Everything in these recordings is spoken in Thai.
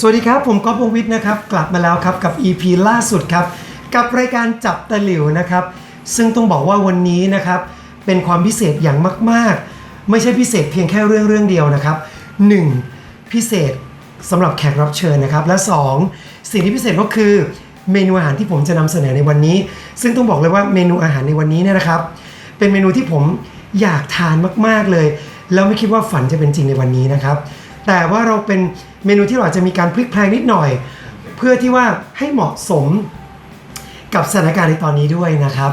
สวัสดีครับ ผมก๊อฟวงศ์วิทย์นะครับ กลับมาแล้วครับกับ EP ล่าสุดครับ กับรายการจับตะหลิวนะครับ ซึ่งต้องบอกว่าวันนี้นะครับ เป็นความพิเศษอย่างมาก ๆ ไม่ใช่พิเศษเพียงแค่เรื่องเรื่องเดียวนะครับ 1. พิเศษสำหรับแขกรับเชิญนะครับ และ 2. สิ่งที่พิเศษก็คือเมนูอาหารที่ผมจะนำเสนอในวันนี้ ซึ่งต้องบอกเลยว่าเมนูอาหารในวันนี้เนี่ยนะครับ เป็นเมนูที่ผม อยากทานมากๆเลย แล้วไม่คิดว่าฝันจะเป็นจริงในวันนี้นะครับ แต่ว่าเราเป็นเมนูที่เราอาจจะมีการพลิกแพลงนิดหน่อย เพื่อที่ว่าให้เหมาะสมกับสถานการณ์ในตอนนี้ด้วยนะครับ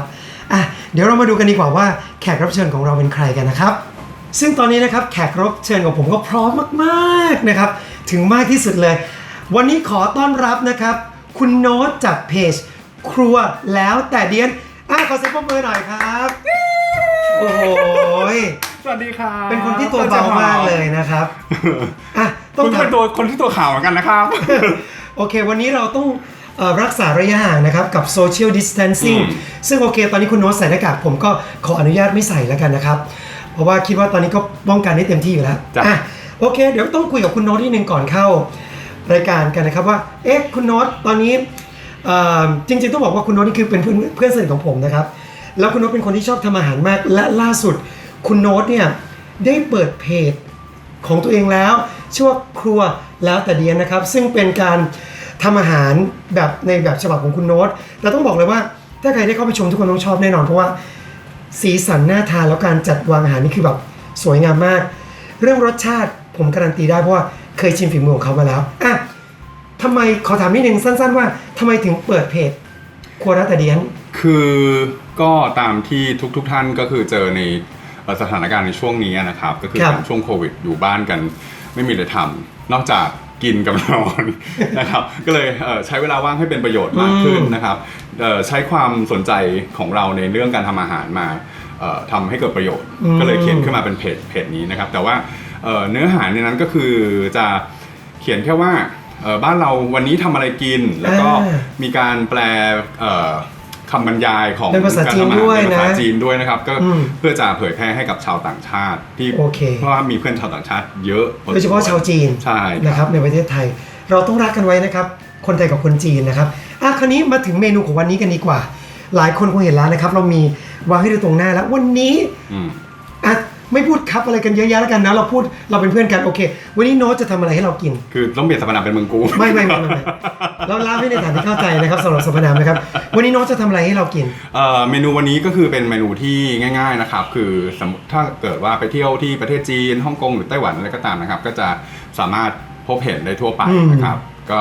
อะเดี๋ยวเรามาดูกันดีกว่าว่าแขกรับเชิญของเราเป็นใครกันนะครับ ซึ่งตอนนี้นะครับแขกรับเชิญของผมก็พร้อมมากๆนะครับ ถึงมากที่สุดเลย วันนี้ขอต้อนรับนะครับ คุณโน้ตจากเพจ ครัวแล้วแต่เดียนอะขอเสียงปรบมือหน่อยครับ โอ้โหสวัสดีครับเป็นคนที่ตัวเบามากเลยนะครับอะต้คุองณก็ถามเป็นตัวคนที่ตัวขาวเหมือนกันนะครับโอเค วันนี้เราต้องเอ่อรักษาระยะห่างนะครับกับ social distancing อืม ซึ่งโอเค ตอนนี้คุณโน้ตใส่หน้ากากผมก็ขออนุญาตไม่ใส่แล้วกันนะครับ เพราะว่าคิดว่าตอนนี้ก็ป้องกันได้เต็มที่อยู่แล้วจ้ะ อะโอเค เดี๋ยวต้องคุยกับคุณโน้ตที่หนึ่งก่อนเข้ารายการกันนะครับว่าเอ๊ะคุณโน้ตตอนนี้เอ่อจริงๆต้องบอกว่าคุณโน้ตนี่คือเป็นเพื่อนเพื่อนสนิทของผมนะครับ แล้วคุณโน้ตเป็นคนที่ชอบทำอาหารมาก และล่าสุดคุณโน้ตเนี่ยได้เปิดเพจของตัวเองแล้วชื่อว่าครัวแล้วแต่เดียนนะครับ ซึ่งเป็นการทำอาหารแบบในแบบฉบับของคุณโน้ตแต่ต้องบอกเลยว่า ถ้าใครได้เข้าไปชมทุกคนต้องชอบแน่นอนเพราะว่าสีสันน่าทานแล้วการจัดวางอาหารนี่คือแบบสวยงามมาก เรื่องรสชาติผมการันตีได้เพราะว่าเคยชิมฝีมือของเขามาแล้วอะทำไมขอถามนิดนึงสั้น ๆ ว่าทำไมถึงเปิดเพจครัวแล้วแต่เดียน คือ ก็ตามที่ทุกๆทท่านก็คือเจอในเอ่อสถานการณ์ในช่วงนี้นะครับ ก็คือครับเป็นช่วงโควิดอยู่บ้านกันไม่มีอะไรทำนอกจากกินกับนอนนะครับ ก็เลยเอ่อใช้เวลาว่างให้เป็นประโยชน์มากขึ้นนะครับเอ่อใช้ความสนใจของเราในเรื่องการทำอาหารมาเอ่อทำให้เกิดประโยชน์อืมก็เลยเขียนขึ้นมาเป็นเพจเพจนี้นะครับ แต่ว่าเอ่อเนื้อหาในนั้นก็คือจะเขียนแค่ว่าเอ่อบ้านเราวันนี้ทำอะไรกิน แล้วก็อ่ามีการแปลเอ่อ คำบรรยายของเป็นภาษาจีนกรทำอหรด้วยนะเป็นภาษาจีนด้วยนะครับ ก็อืมเพื่อจะเผยแพร่ให้กับชาวต่างชาติ ที่โอเคเพราะว่ามีเพื่อนชาวต่างชาติ เยอะพอสมควรโดยเฉพาะชาวจีนใช่นะครับในประเทศไทย เราต้องรักกันไว้นะครับ คนไทยกับคนจีนนะครับอะคราวนี้มาถึงเมนูของวันนี้กันดีกว่า หลายคนคงเห็นแล้วนะครับ เรามีวางให้ดูตรงหน้าแล้ววันนี้อืมอะ ไม่พูดครับอะไรกันเยอะแยะแล้วกันนะ เราพูดเราเป็นเพื่อนกันโอเค วันนี้โน้ตจะทำอะไรให้เรากิน คือต้องเปลี่ยนสมนาเป็นเมืองกู ไม่ไม่ไม่ไม่ไม่เราเล่าให้ในฐานที่เข้าใจนะครับสำหรับสมนามนะครับ วันนี้โน้ตจะทำอะไรให้เรากิน เอ่อเมนูวันนี้ก็คือเป็นเมนูที่ง่าย ๆนะครับ คือสมมุติถ้าเกิดว่าไปเที่ยวที่ประเทศจีนฮ่องกงหรือไต้หวันอะไรก็ตามนะครับ ก็จะสามารถพบเห็นได้ทั่วไปอืมนะครับ ก็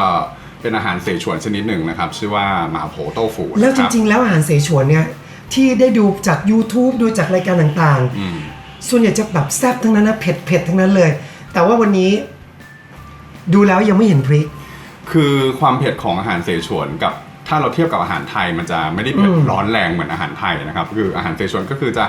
เป็นอาหารเสฉวนชนิดหนึ่งนะครับ ชื่อว่าหมาโผโต้ฟูแล้วจนะคบริง ๆ แล้วอาหารเสฉวนเนี่ยที่ได้ดูจาก YouTube ดูจากรายการต่างๆอืม ส่วนใหญ่จะแบบแซ่บทั้งนั้นนะเผ็ดเผ็ดทั้งนั้นเลย แต่ว่าวันนี้ ดูแล้วยังไม่เห็นพริก คือความเผ็ดของอาหารเสฉวนกับถ้าเราเทียบกับอาหารไทยมันจะไม่ได้เผ็ดอืมร้อนแรงเหมือนอาหารไทยนะครับคืออาหารเสฉวนก็คือจะ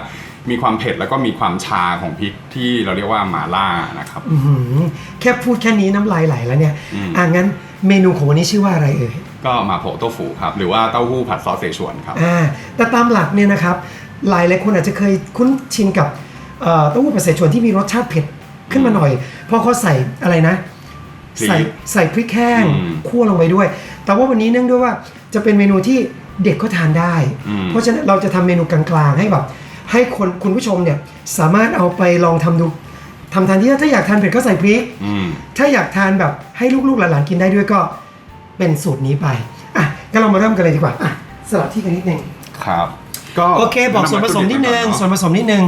มีความเผ็ดแล้วก็มีความชาของพริกที่เราเรียกว่าหมาล่านะครับ อื้อหือแค่พูดแค่นี้น้ำลายไหลแล้วเนี่ยอืม อะงั้นเมนูของวันนี้ชื่อว่าอะไรเอ่ย ก็มาโผโต้ฟูครับหรือว่าเต้าหู้ผัดซอสเสฉวนครับ อ่าแต่ตามหลักเนี่ยนะครับ หลายหลายคนอาจจะเคยคุ้นชินกับ เอ่อเต้าหู้ผัดเสฉวนที่มีรสชาติเผ็ดขึ้นมาหน่อย เพราะเขาใส่อะไรนะ พริกใส่ใส่พริกแห้งอืมคั่วลงไปด้วย แต่ว่าวันนี้เนื่องด้วยว่าจะเป็นเมนูที่เด็กก็ทานได้ อืม เพราะฉะนั้นเราจะทำเมนูกลางๆให้แบบ ให้คนคุณผู้ชมเนี่ยสามารถเอาไปลองทำดูทำทานที่ถ้าอยากทานเผ็ดก็ใส่พริก อืม ถ้าอยากทานแบบให้ลูกๆหลานๆกินได้ด้วยก็เป็นสูตรนี้ไป อะงั้นเรามาเริ่มกันเลยดีกว่า อะสลับที่กันนิดนึง ครับ ก็โอเค บอกส่วนผสมนิดนึง ส่วนผสมนิดนึง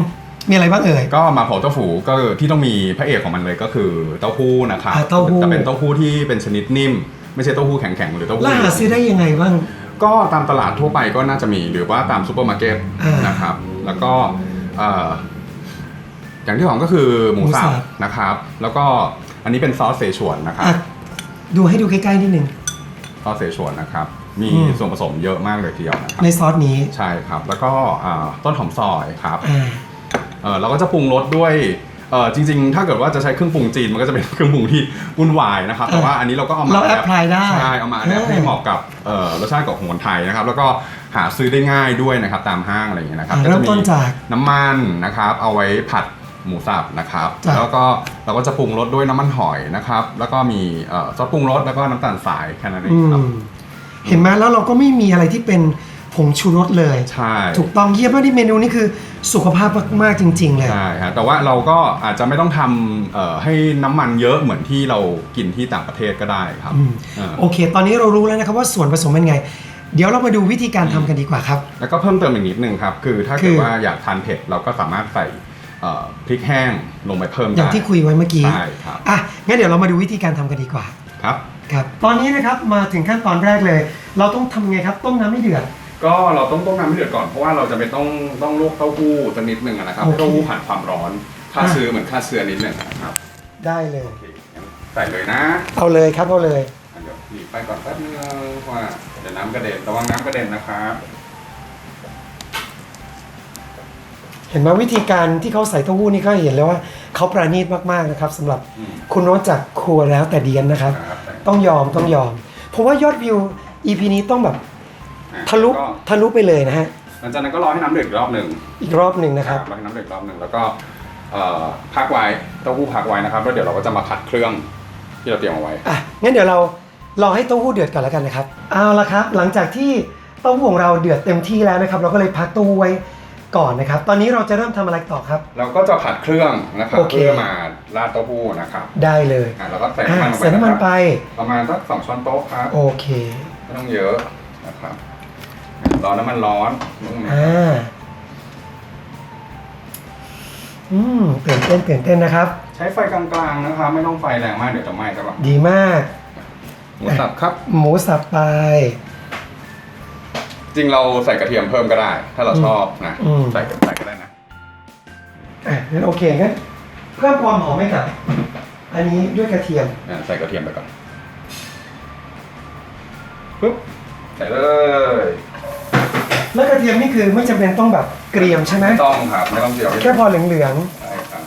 มีอะไรบ้างเอ่ย ก็มาโผโต้ฟูก็คือที่ต้องมีพระเอกของมันเลยก็คือเต้าหู้นะครับอ่าเต้าหู้ แต่เป็นเต้าหู้ที่เป็นชนิดนิ่ม ไม่ใช่เต้าหู้แข็งๆหรือเต้าหู้ แล้วหาซื้อได้ยังไงบ้าง ก็ตามตลาดทั่วไปก็น่าจะมีหรือว่าตามซูเปอร์มาร์เก็ตอ่านนะครับ แล้วก็เอ่ออย่างที่สองก็คือหมูหมูสัสับ บนะครับ แล้วก็อันนี้เป็นซอสเสฉวนนะครับอะดูให้ดูใกล้ๆนิดนึง ซอสเสฉวนนะครับ มีอืม ส่วนผสมเยอะมากเลยทีเดียวนะครับในซอสนี้ใช่ครับ แล้วก็อ่าต้นหอมซอยครับ อ่าเออเราก็จะปรุงรสด้วยเออจริง ๆ ถ้าเกิดว่าจะใช้เครื่องปรุงจีนมันก็จะเป็นเครื่องปรุงที่วุ่นวายนะครับแต่ว่าอันนี้เราก็เอามาเรา apply ได้ใช่เอามาแอปให้เหมาะกับเอ่อรสชาติของคนไทยนะครับ แล้วก็หาซื้อได้ง่ายด้วยนะครับตามห้างอะไรอย่างเงี้ยนะครับอ่าก็เริ่จะมมีต้นจากน้ำมันนะครับ เอาไว้ผัดหมูสับนะครับ จ้ะ แล้วก็เราก็จะปรุงรสด้วยน้ำมันหอยนะครับ แล้วก็มีเอ่อซอสปรุงรสแล้วก็น้ำตาลทรายแค่นั้นเออืงครับ มเห็นไหมแล้วเราก็ไม่มีอะไรที่เป็น ผงชูรสเลย ใช่ ถูกต้องเยี่ยมมากที่เมนูนี้คือสุขภาพมากๆจริง ๆ เลย ใช่ฮะแต่ว่าเราก็อาจจะไม่ต้องทำเอ่อให้น้ำมันเยอะเหมือนที่เรากินที่ต่างประเทศก็ได้ครับอืมเออ โอเค ตอนนี้เรารู้แล้วนะครับว่าส่วนผสมเป็นไง เดี๋ยวเรามาดูวิธีการทำกันดีกว่าครับ แล้วก็เพิ่มเติมอีกนิดนึงครับ คือถ้าคืเกิดอ ว่าอยากทานเผ็ดเราก็สามารถใส่เอ่อพริกแห้งลงไปเพิ่มอได้ย่างที่คุยไว้เมื่อกี้ ใช่ครับอะ งั้นเดี๋ยวเรามาดูวิธีการทำกันดีกว่า ครับ ครับ ตอนนี้นะครับมาถึงขั้นตอนแรกเลย เราต้องทำไงครับ ต้มน้ำให้เดือด ก็เราต้องต้มน้ำให้เดือดก่อนเพราะว่าเราจะไม่ต้องต้องลวกเต้าหู้สักนิดนึงอะนะครับโอเค ให้เต้าหู้ผ่านความร้อนฆ่าอะเชื้อเหมือนฆ่าเชื้อนิดนึงนะครับได้เลย โอเคงั้นใส่เลยนะเอาเลยครับเอาเลย อะเดี๋ยวหนีบไปก่อนแป๊บนึงเพราะว่าเดี๋ยวน้ำกระเด็นระวังน้ำกระเด็นนะครับเห็นไหมวิธีการที่เขาใส่เต้าหู้นี่ก็เห็นแล้วว่าเขาประณีตมากๆนะครับสำหรับอืมคุณโน้ตจากครัวแล้วแต่เดียนนะครับ ครับใส่ต้องยอมต้องยอม เพราะว่ายอดวิว EP นี้ต้องแบบอ่ ทะลุก็ทะลุไปเลยนะฮะหลังจากนั้นก็รอให้น้ำเดือดอีกรอบหนึ่งอีกรอบหนึ่งนะครับ รอให้น้ำเดือดอีกรอบหนึ่งแล้วก็เอ่อพักไว้เต้าหู้พักไว้นะครับแล้วเดี๋ยวเราก็จะมาผัดเครื่องที่เราเตรียมเอาไว้ อะงั้นเดี๋ยวเรารอให้เต้าหู้เดือดก่อนแล้วกันนะครับ เอาละครับ หลังจากที่เต้าหู้ของเราเดือดเต็มที่แล้วนะครับ เราก็เลยพักเต้าหู้ไว้ก่อนนะครับ ตอนนี้เราจะเริ่มทำอะไรต่อครับ เราก็จะผัดเครื่องนะครับโอเค เพื่อมาราดเต้าหู้นะครับได้เลยอะแล้วก็ใส่อะน้ำมันลงไปใส่น้ำมันไปนะครับประมาณสักสองช้อนโต๊ะครับโอเค ไม่ต้องเยอะนะครับร อน้ำมันร้อนนิดนึงอ่าอืมตื่นเต้นตื่นเต้นนะครับ ใช้ไฟกลางๆนะครับไม่ต้องไฟแรงมากเดี๋ยวจะไหม้ครับดีมาก หมูสับครับ หมูสับไป จริงเราใส่กระเทียมเพิ่มก็ได้ ถ้าเราชอบนะอืม ใส่ใส่ก็ได้นะอะงั้นโอเคงั้นเพิ่มความหอมให้กับอันนี้ด้วยกระเทียมอะใส่กระเทียมไปก่อนปุ๊บใส่เลย แล้วกระเทียมนี่คือไม่จำเป็นต้องแบบเกรียมใช่ไหมไม่ต้องครับไม่ต้องเจียวแค่พอเหลืองใช่ครับ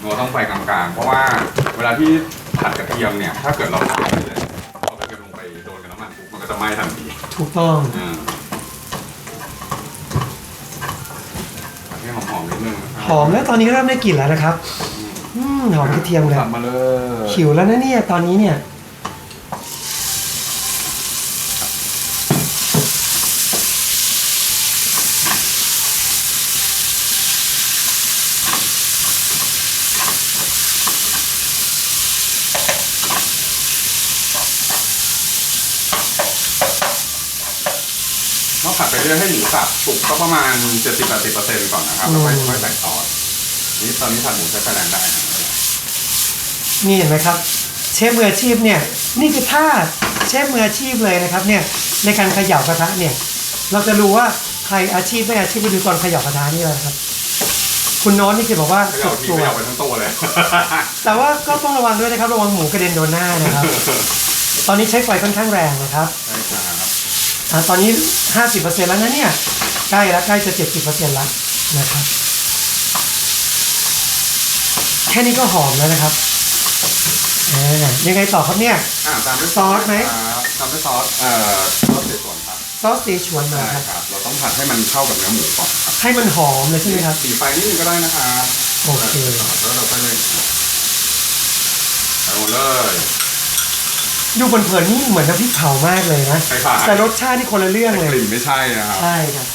เราต้องไฟกลางๆ เพราะว่าเวลาที่ผัดกระเทียมเนี่ย ถ้าเกิดเราผัดไปเลยเอากระเทียมลงไปโดนกับน้ำมันปุ๊บมันก็จะไหม้ทันทีๆ ถูกต้อง อืมผัดให้หอมๆนิดนึงนะครับ หอมแล้วตอนนี้เริ่มได้กลิ่นแล้วนะครับอืม หอมกระเทียมเลยสับมาเลยหิวแล้วนะเนี่ยตอนนี้เนี่ยเราผัดไปเรื่อยให้หมูสับสุกก็ประมาณ 70-80%ก่อนนะครับแล้วค่อยค่อยใส่ซอสนี่ตอนนี้ผัดหมูใช้ไฟแรงได้นะ นี่เห็นไหมครับเชฟมืออาชีพเนี่ยนี่คือท่าเชฟมืออาชีพเลยนะครับเนี่ยในการเขย่ากระทะเนี่ยเราจะรู้ว่าใครอาชีพไม่อาชีพไปดูตอนเขย่ากระทะนี่เลยครับคุณโน้ตนี่คือบอกว่าเขสุย่าดทีตัว เขย่าไปทั้งตัวเลย แต่ว่าก็ต้องระวังด้วยนะครับ ระวังหมูกระเด็นโดนหน้านะครับ ตอนนี้ใช้ไฟค่อนข้างแรงนะครับใช่ครับอ่าตอนนี้ 50%แล้วนะเนี่ยใกล้แล้วใกล้จะ 70%แล้วนะครับ แค่นี้ก็หอมแล้วนะครับ อ่ายังไงต่อครับเนี่ย อ่าตามด้วยซอสไหม ครับตามด้วยซอสเอ่อซอสเด็ดส่วนครับซอสเซชวนมาใช่ครับครับ เราต้องผัดให้มันเข้ากับเนื้อหมูก่อนครับให้มันหอมเลยใช่ไหมครับ สีไฟนิดนึงก็ได้นะครับโอเค แล้วเราค่อยเลยใส่หมดเลยดูเผินๆนี่เหมือนน้ำพริกเผามากเลยนะใช่ค่ะแต่รสชาตินี่คนละเรื่องแต่เลยกลิ่นไม่ใช่นะครับ ใช่ครับ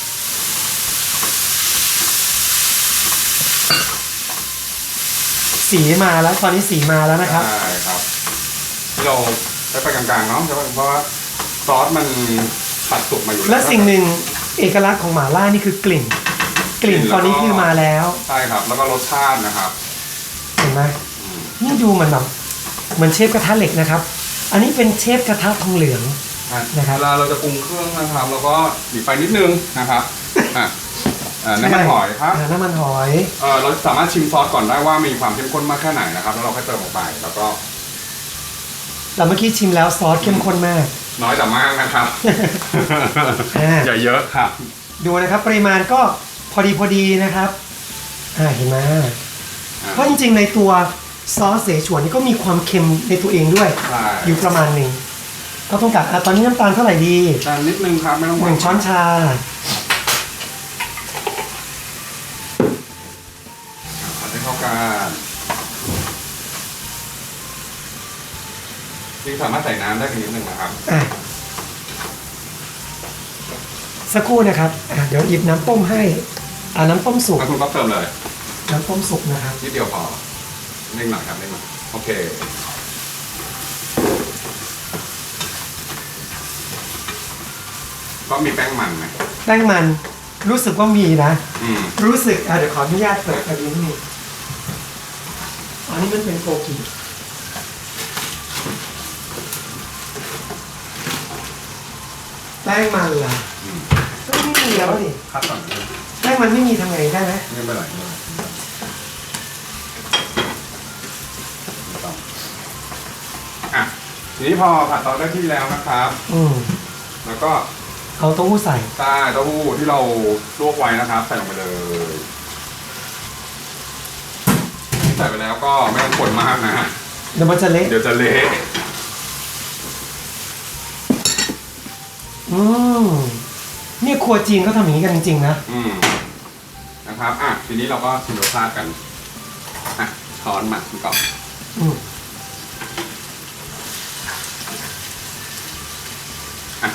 สีมาแล้วตอนนี้สีมาแล้วนะครับ ใช่ครับที่เราใช้ไฟกลางๆเนาะเพราะว่าซอสมันผัดสุกมาอยู่และสิ่งหนึ่งเอกลักษณ์ของหม่าล่านี่คือกลิ่น กลิ่นตอนนี้คือมาแล้วใช่ครับ แล้วก็รสชาตินะครับเห็นไหมนี่ดูมันแบบเหมือนเชฟกระทะเหล็กนะครับ อันนี้เป็นเชฟกระทะทองเหลือง นะครับ เวลาเราจะปรุงเครื่องนะครับเราก็หลีไฟนิดนึงนะครับอะ อ่าน้ำมันหอยครับาน้ำมันหอยเออเราสามารถชิมซอสก่อนได้ว่ามีความเข้มข้นมากแค่ไหนนะครับ แล้วเราค่อยเติมลงไปแล้วก็ แต่เมื่อกี้ชิมแล้วซอสเข้มข้นมาก น้อยแต่มากนะครับอ่าอย่าเยอะครับ ดูนะครับปริมาณก็พอดีพอดีนะครับอ่าเห็นไหมอ่าเพราะจริงๆในตัวซอสเสฉวนนี่ก็มีความเค็มในตัวเองด้วยใช่อยู่ประมาณหนึ่งก็ต้องกัดอะตอนนี้น้ำตาลเท่าไหร่ดีจานนิดนึงครับไม่ต้องหนึ่งช้อนชา จริงสามารถใส่น้ำได้กันนิดนึงนะครับ อะสักครู่นะครับอะเดี๋ยวหยิบน้ำต้มให้อ่าน้ำต้มสุก แล้วคุณก็เติมเลยน้ำต้มสุกนะครับ นิดเดียวพอเร่งหน่อยครับเร่งหน่อยโอเค ก็มีแป้งมันไหมแป้งมันรู้สึกว่ามีนะ อืมรู้สึกอะเดี๋ยวขออนุญาตเปิดกระดิ่งนี่อันนี้มันเป็นโกกิ ป้งมันล่ะอืมก็ไม่มีแล้วนี่คัดก่อนนะแป้งมันไม่มีทำไงได้ไหมไม่เป็นไรไม่เป็นไรไม่ต้องอะทีนี้พอผัดเตาได้ที่แล้วนะครับ อืมแล้วก็เอาเต้าหู้ใส่ใต้เต้าหู้ที่เราลวกไว้นะครับ ใส่ลงไปเลยใส่ไปแล้วก็ไม่ต้องคนมากนะฮะเดี๋ยวมันจะเละเดี๋ยวจะเละ อืมเนี่ยครัวจีนเขาทำอย่างนี้กันจริงๆนะ อืมนะครับอะทีนี้เราก็ชิมรสชาติกันอะช้อนมาคุณกอบอืมอะ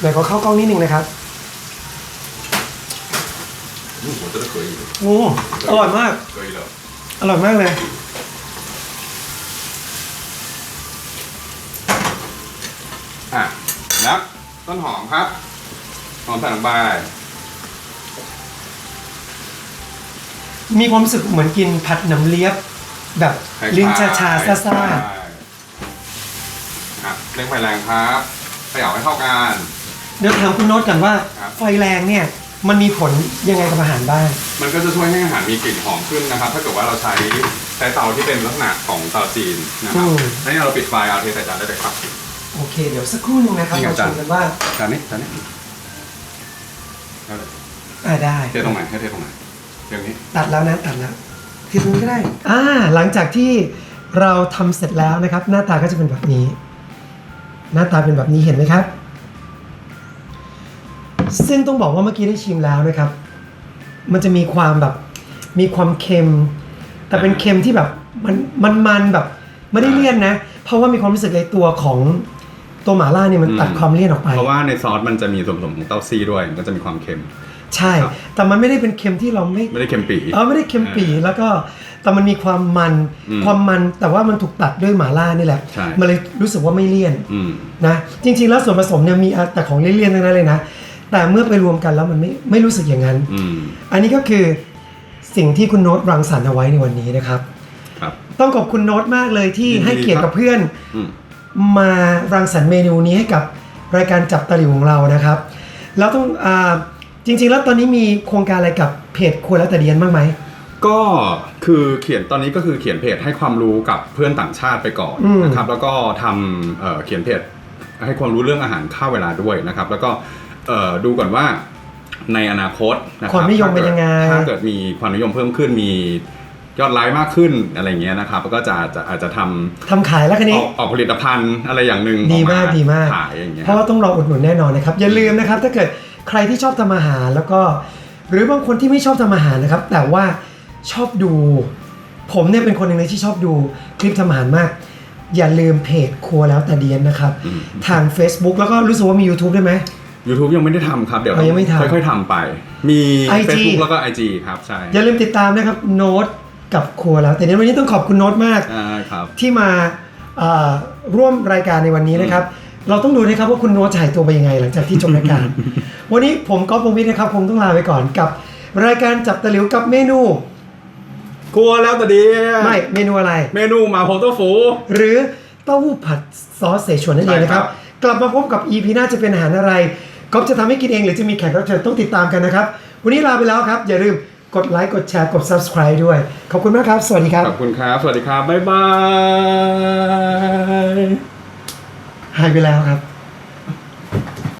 เดี๋ยวขอเข้ากล้องนิดนึงนะครับอืมผมจะได้เคยอยู่โอ้อร่อยมากเคยเลยอร่อยมากเลย อะ แล้ว ต้นหอมครับหอมใส่ลงไปมีความรู้สึกเหมือนกินผัดหน้ำเลียบ แบบคล้ยๆลิ้นชาชาๆซ่าซ่าใช่อะเร่งไฟแรงครับเขย่าให้เข้ากัน ๆเดี๋ยวถามคุณโน้ตกันว่า ครับ ไฟแรงเนี่ย มันมีผลยังไงกับอาหารบ้าง มันก็จะช่วยให้อาหารมีกลิ่นหอมขึ้นนะครับ ถ้าเกิดว่าเราใช้ใช้เตาที่เป็นลักษณะของเตาจีนนะครับอืม แล้วนี่เราปิดไฟเอาเทใส่จานได้เลยครับ โอเค เดี๋ยวสักครู่หนึงนะครับนี่ไงเราชจานมกันว่าจานนี้จานนี้เอาเลยอ่าได้ เทตรงไหนให้เทตรงไหนอย่างนี้ตัดแล้วนะตัดแล้วทีนี้ก็ได้ อ่า หลังจากที่เราทำเสร็จแล้วนะครับ หน้าตาก็จะเป็นแบบนี้ หน้าตาเป็นแบบนี้เห็นไหมครับ ซึ่งต้องบอกว่าเมื่อกี้ได้ชิมแล้วนะครับ มันจะมีความแบบมีความเค็ม แต่เป็นเค็มที่แบบมันมันมันแบบไม่ได้เลี่ยนนะ เพราะว่ามีความรู้สึกในตัวของ ตัวหม่าล่าเนี่ยมันตัดความเลี่ยนออกไป เพราะว่าในซอสมันจะมีส่วนผสมของเต้าซี่ด้วยมันก็จะมีความเค็ม ใช่ ครับ แต่มันไม่ได้เป็นเค็มที่เราไม่ ไม่ได้เค็มปี เออไม่ได้เค็มปีแล้วก็แต่มันมีความมันอืมความมันแต่ว่ามันถูกตัดด้วยหม่าล่านี่แหละ ใช่ มันเลยรู้สึกว่าไม่เลี่ยนอืม นะจริง ๆ แล้วส่วนผสมเนี่ยมีแต่ของเลี่ยนๆทั้งนั้นเลยนะแต่เมื่อไปรวมกันแล้วมันไม่ไม่รู้สึกอย่างนั้น อืม อันนี้ก็คือสิ่งที่คุณโน้ตรังสรรค์เอาไว้ในวันนี้นะครับ ครับ ต้องขอบคุณโน้ตมากเลยที่ยินดีให้เกียรติครักับบเพื่อน อืม มารังสรรค์เมนูนี้ให้กับรายการจับตะหลิวของเรานะครับ แล้วต้องอาจริง ๆ แล้วตอนนี้มีโครงการอะไรกับเพจครัวแล้วแต่เดียนบ้างไหมก็คือเขียนตอนนี้ก็คือเขียนเพจให้ความรู้กับเพื่อนต่างชาติไปก่อนอืมนะครับแล้วก็ทำเอ่อเขียนเพจให้ความรู้เรื่องอาหารข้าวเวลาด้วยนะครับ แล้วก็เอ่อดูก่อนว่าในอนาคตนะคควารับมนิยมเป็นยังไงถ้าเกิดมีความนิยมเพิ่มขึ้นมี ยอดไลค์มากขึ้นอะไรเงี้ยนะครับแล้วก็จะจะอาจจะทำทำขายแล้วคันอนี้ อกออกผลิตภัณฑ์อะไรอย่างหนึ่งดีมากออดีมาก ขายอย่างเงี้ย เพราะว่าต้องรออุดหนุนแน่นอนนะครับ อย่าลืมนะครับ ถ้าเกิดใครที่ชอบทำอาหารแล้วก็ หรือบางคนที่ไม่ชอบทำอาหารนะครับ แต่ว่าชอบดู ผมเนี่ยเป็นคนหนึ่งเลยที่ชอบดูคลิปทำอาหารมาก อย่าลืมเพจครัวแล้วแต่เดียนนะครับ อืม ทาง Facebook แล้วก็รู้สึกว่ามี YouTube ด้วยไหม YouTube ยังไม่ได้ทำครับ เดี๋ยวอ๋อยังไม่ทำค่อยๆทำไป มี IG Facebook แล้วก็ IG ครับ ใช่ อย่าลืมติดตามนะครับโน้ต กับครัวแล้วแต่เดียนวันนี้ต้องขอบคุณโน้ตมากอ่าครับที่มาเอ่อร่วมรายการในวันนี้นะครับ เราต้องดูนะครับว่าคุณโน้ตจะหายตัวไปยังไง หลังจากที่จบรายการ วันนี้ผมก๊อฟพงวิทย์นะครับคงต้องลาไปก่อนกับ รายการจับตะหลิวกับเมนู กลัวแล้วแต่ดีไม่เมนูอะไร เมนูหมาโพโต้ฟู หรือเต้าหู้ผัดซอสเสฉวนนั่นเองนะครับ ใช่ครับกลับมาพบกับ EP หน้าจะเป็นอาหารอะไรก๊อฟจะทำให้กินเองหรือจะมีแขกรับเชิญต้องติดตามกันนะครับ วันนี้ลาไปแล้วครับ อย่าลืม กดไลค์กดแชร์กด subscribe ด้วย ขอบคุณมากครับ สวัสดีครับขอบคุณครับ สวัสดีครับ บ๊ายบาย หายไปแล้วครับ